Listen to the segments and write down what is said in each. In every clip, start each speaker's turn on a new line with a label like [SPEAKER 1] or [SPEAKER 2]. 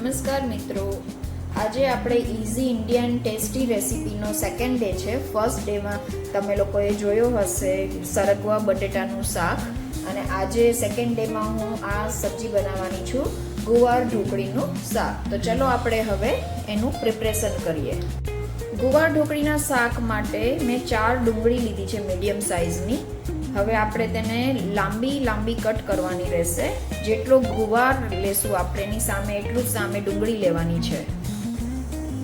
[SPEAKER 1] નમસ્કાર મિત્રો. આજે આપણે ઇઝી ઇન્ડિયન ટેસ્ટી રેસીપીનો સેકન્ડ ડે છે. ફર્સ્ટ ડેમાં તમે લોકોએ જોયો હશે સરગવા બટેટાનું શાક. અને આજે સેકન્ડ ડેમાં હું આ સબ્જી બનાવવાની છું, ગુવાર ઢોકળીનું શાક. તો ચલો આપણે હવે એનું પ્રિપરેશન કરીએ. ગુવાર ઢોકળીના શાક માટે મેં ચાર ડુંગળી લીધી છે મીડિયમ સાઇઝની હવે આપણે તેને લાંબી લાંબી કટ કરવાની રહેશે. જેટલો ગુવાર લેશું આપણે એની સામે, એટલું જ સામે ડુંગળી લેવાની છે.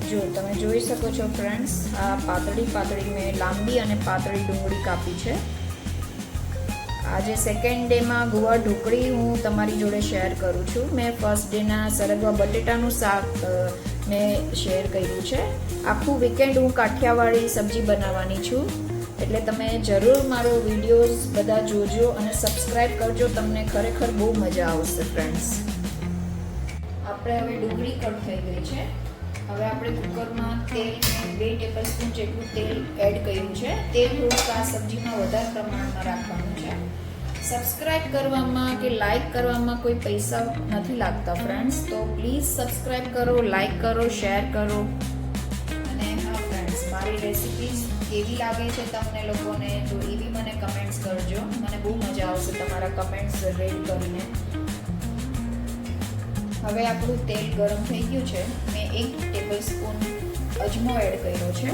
[SPEAKER 1] જો, તમે જોઈ શકો છો ફ્રેન્ડ્સ, આ પાતળી પાતળી મેં લાંબી અને પાતળી ડુંગળી કાપી છે. આજે સેકન્ડ ડેમાં ગુવાર ઢોકળી હું તમારી જોડે શેર કરું છું. મેં ફર્સ્ટ ડેના સરગવા બટેટાનું શાક મેં શેર કર્યું છે. આખું વીકેન્ડ હું કાઠિયાવાડી સબ્જી બનાવવાની છું. એટલે તમે જરૂર મારો વિડીયોઝ બધા જોજો અને સબસ્ક્રાઈબ કરજો, તમને ખરેખર બહુ મજા આવશે ફ્રેન્ડ્સ આપણે હવે ડુંગળી કટ થઈ ગઈ છે. હવે આપણે કુકરમાં તેલ બે ટેબલ સ્પૂન જેટલું તેલ એડ કર્યું છે. તેલ થોડુંક આ સબ્જીમાં વધારે પ્રમાણમાં રાખવાનું છે. સબસ્ક્રાઇબ કરવામાં કે લાઈક કરવામાં કોઈ પૈસા નથી લાગતા ફ્રેન્ડ્સ તો પ્લીઝ સબસ્ક્રાઇબ કરો લાઈક કરો શેર કરો. અને હા ફ્રેન્ડ્સ મારી રેસિપીઝ કેવી લાગે છે તમને લોકોને, તો એવી મને કમેન્ટ્સ કરજો. મને બહુ મજા આવશે તમારા કમેન્ટ્સ રેડ કરીને. હવે આપણું તેલ ગરમ થઈ ગયું છે. મેં એક ટેબલ સ્પૂન અજમો એડ કર્યો છે.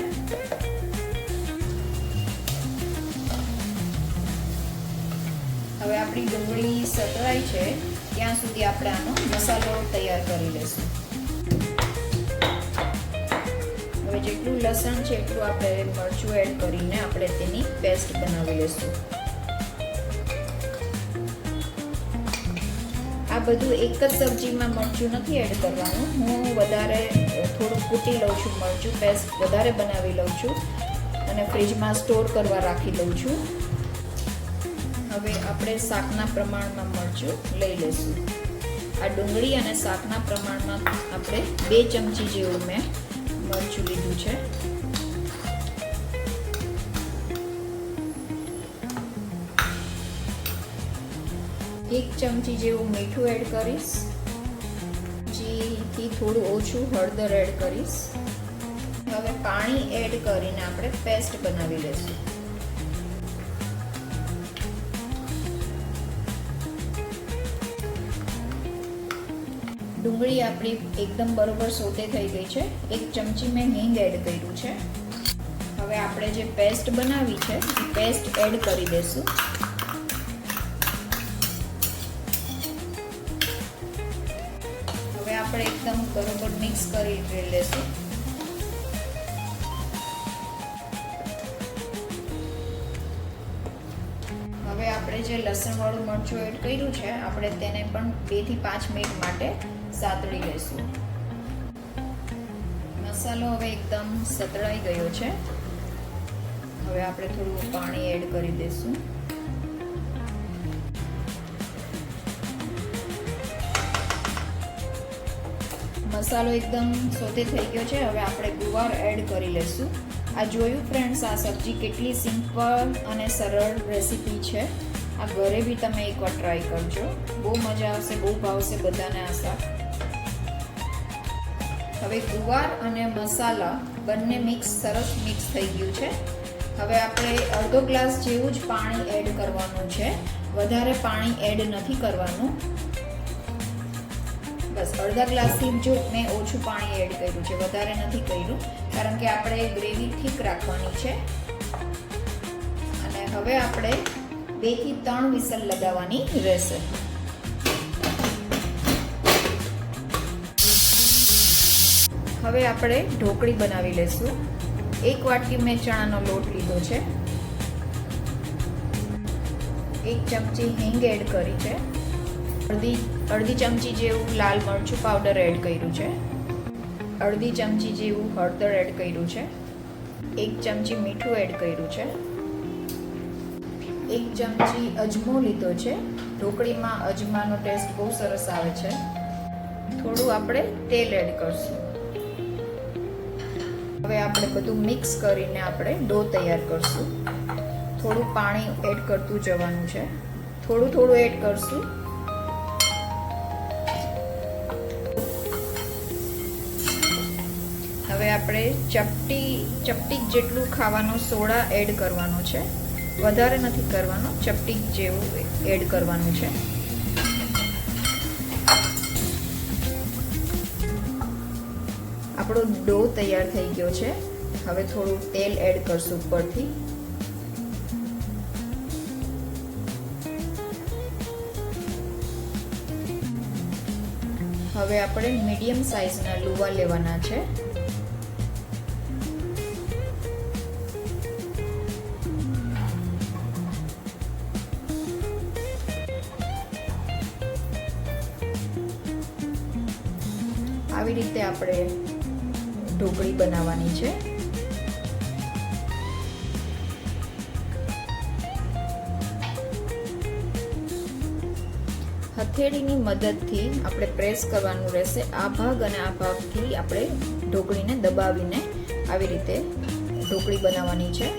[SPEAKER 1] હવે આપણી ડુંગળી સતરાઈ છે. ત્યાં સુધી આપણે આનો મસાલો તૈયાર કરી લઈશું. હવે જેટલું લસણ છે એટલું આપણે મરચું એડ કરીને આપણે તેની પેસ્ટ બનાવી લઈશું. આ બધું એક જ સબ્જીમાં મરચું નથી એડ કરવાનું. હું વધારે, થોડું કૂટી લઉં છું મરચું પેસ્ટ વધારે બનાવી લઉં છું. અને ફ્રીજમાં સ્ટોર કરવા રાખી લઉં છું. હવે આપણે શાકના પ્રમાણમાં મરચું લઈ લઈશું. આ ડુંગળી અને શાકના પ્રમાણમાં આપણે બે ચમચી જેવું મેં મરચું લીધું છે. એક ચમચી જેવું મીઠું એડ કરીશ. ચમચીથી થોડું ઓછું હળદર એડ કરીશ. હવે પાણી એડ કરીને આપણે પેસ્ટ બનાવી લઈશું. ડુંગળી આપણી એકદમ બરોબર સોતે થઈ ગઈ છે. એક ચમચી મેં હિંગ એડ કર્યું છે. હવે આપણે જે પેસ્ટ બનાવી છે, એ પેસ્ટ એડ કરી દઈશું. હવે આપણે એકદમ બરોબર મિક્સ કરી લેશું આપણે જે લસણવાળું મરચું એડ કર્યું છે, આપણે તેને પણ બેથી પાંચ મિનિટ માટે સાતળી લઈશું. મસાલો હવે એકદમ સતળાઈ ગયો છે. હવે આપણે થોડું પાણી એડ કરી દઈશું. મસાલો એકદમ સોતે થઈ ગયો છે, હવે આપણે ગુવાર એડ કરી લઈશું. આ જોયું ફ્રેન્ડ્સ આ સબ્જી કેટલી સિમ્પલ અને સરળ રેસીપી છે. આ ઘરે બી તમે એકવાર ટ્રાય કરજો. બહુ મજા આવશે, બહુ ભાવશે બધાને આ હવે ગુવાર અને મસાલા બંને મિક્સ સરસ મિક્સ થઈ ગયું છે. હવે આપણે અડધો ગ્લાસ જેવું જ પાણી એડ કરવાનું છે. વધારે પાણી એડ નથી કરવાનું. બસ, અડધા ગ્લાસથી જો મેં ઓછું પાણી એડ કર્યું છે, વધારે નથી કર્યું, કારણ કે આપણે ગ્રેવી ઠીક રાખવાની છે. અને હવે આપણે બેથી ત્રણ વિસલ લગાવવાની રહેશે. હવે આપણે ઢોકળી બનાવી લઈશું એક વાટકી મેં ચણાનો લોટ લીધો છે. એક ચમચી હિંગ એડ કરી છે. અડધી અડધી ચમચી જેવું લાલ મરચું પાવડર એડ કર્યું છે. અડધી ચમચી જેવું હળદર એડ કર્યું છે. એક ચમચી મીઠું એડ કર્યું છે. એક ચમચી અજમો લીધો છે. ઢોકળીમાં અજમાનો ટેસ્ટ બહુ સરસ આવે છે. થોડું આપણે તેલ એડ કરશું. હવે આપણે બધું મિક્સ કરીને આપણે ડો તૈયાર કરશું. થોડું પાણી એડ કરતું જવાનું છે. થોડું થોડું એડ કરશું. હવે આપણે ચપટી ચપટી જેટલું ખાવાનો સોડા એડ કરવાનો છે. વધારે નથી કરવાનો, ચપટી જેવું એડ કરવાનું છે. આપણો ડો તૈયાર થઈ ગયો છે. હવે થોડું તેલ એડ કરશું ઉપરથી. હવે આપણે મીડિયમ સાઇઝના લુવા લેવાના છે. આપણે ઢોકળી બનાવવાની છે. હથેળીની મદદથી આપણે પ્રેસ કરવાનું રહેશે. આ ભાગ અને આ ભાગથી આપણે ઢોકળીને દબાવીને આવી રીતે ઢોકળી બનાવવાની છે.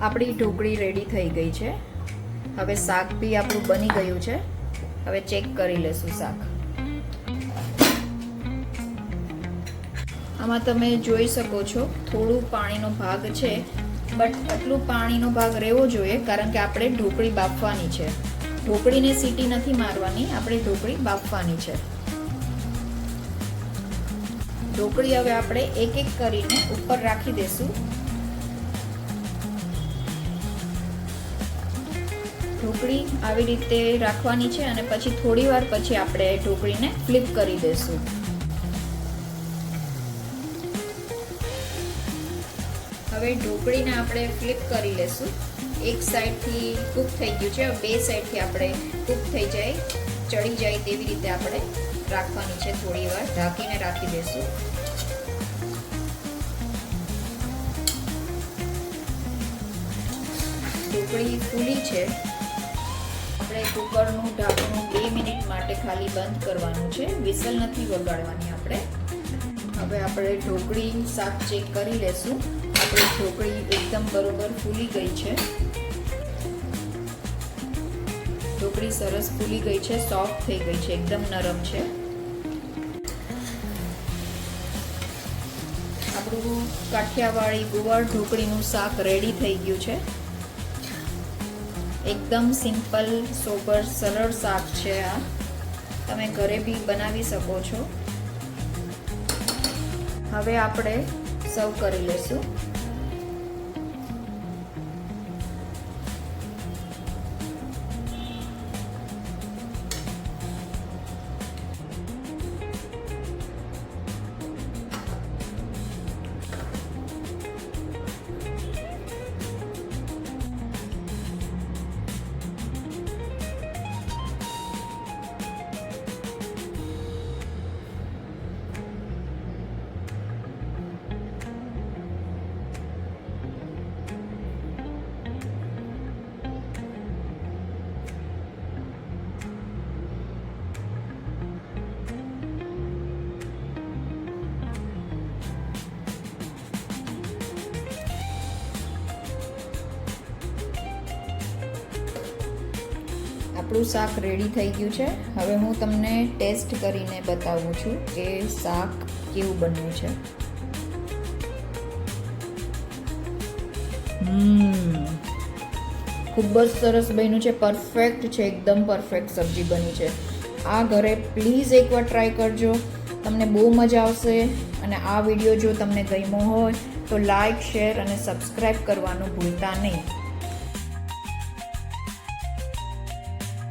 [SPEAKER 1] આપણી ઢોકળી રેડી થઈ ગઈ છે. હવે શાક બી આપણું બની ગયું છે. હવે ચેક કરી લેશું શાક. આમાં તમે જોઈ શકો છો, થોડું પાણીનો ભાગ છે, બટ આટલું પાણીનો ભાગ રહેવો જોઈએ, કારણ કે આપણે ઢોકળી બાફવાની છે. ઢોકળીને સીટી નથી મારવાની, આપણે ઢોકળી બાફવાની છે. ઢોકળી હવે આપણે એક એક કરીને ઉપર રાખી દેશું. ઢોકળી આવી રીતે રાખવાની છે અને પછી થોડી વાર પછી આપણે ઢોકળીને ફ્લિપ કરી દઈશું. હવે ઢોકળીને આપણે ફ્લિપ કરી લેશું. એક સાઈડથી કૂક થઈ ગયું છે બે સાઈડથી આપણે કૂક થઈ જાય, ચડી જાય તેવી રીતે આપણે રાખવાની છે થોડી વાર. ઢાંકીને રાખી દઈશું. ઢોકળી ફૂલી છે. આપણે કુકરનું ઢાંકણું બે મિનિટ માટે ખાલી બંધ કરવાનું છે. વિસલ નથી વગાડવાની આપણે. હવે આપણે ઢોકળી શાક ચેક કરી લેશું. આપણી ઢોકળી એકદમ બરોબર ફૂલી ગઈ છે. ઢોકળી સરસ ફૂલી ગઈ છે સોફ્ટ થઈ ગઈ છે, એકદમ નરમ છે. આપણું કાઠિયાવાડી ગુવાર ઢોકળીનું શાક રેડી થઈ ગયું છે. એકદમ સિમ્પલ, સોબર, સરળ શાક છે આ. તમે ઘરે બી બનાવી શકો છો. હવે આપણે સર્વ કરી લેશું આપણું શાક રેડી થઈ ગયું છે. હવે હું તમને ટેસ્ટ કરીને બતાવું છું કે શાક કેવું બન્યું છે. ખૂબ જ સરસ બન્યું છે. પરફેક્ટ છે. એકદમ પરફેક્ટ સબ્જી બની છે. આ ઘરે પ્લીઝ એકવાર ટ્રાય કરજો. તમને બહુ મજા આવશે અને આ વીડિયો જો તમને ગમ્યો હોય તો લાઈક શેર અને સબસ્ક્રાઈબ કરવાનું ભૂલતા નહીં.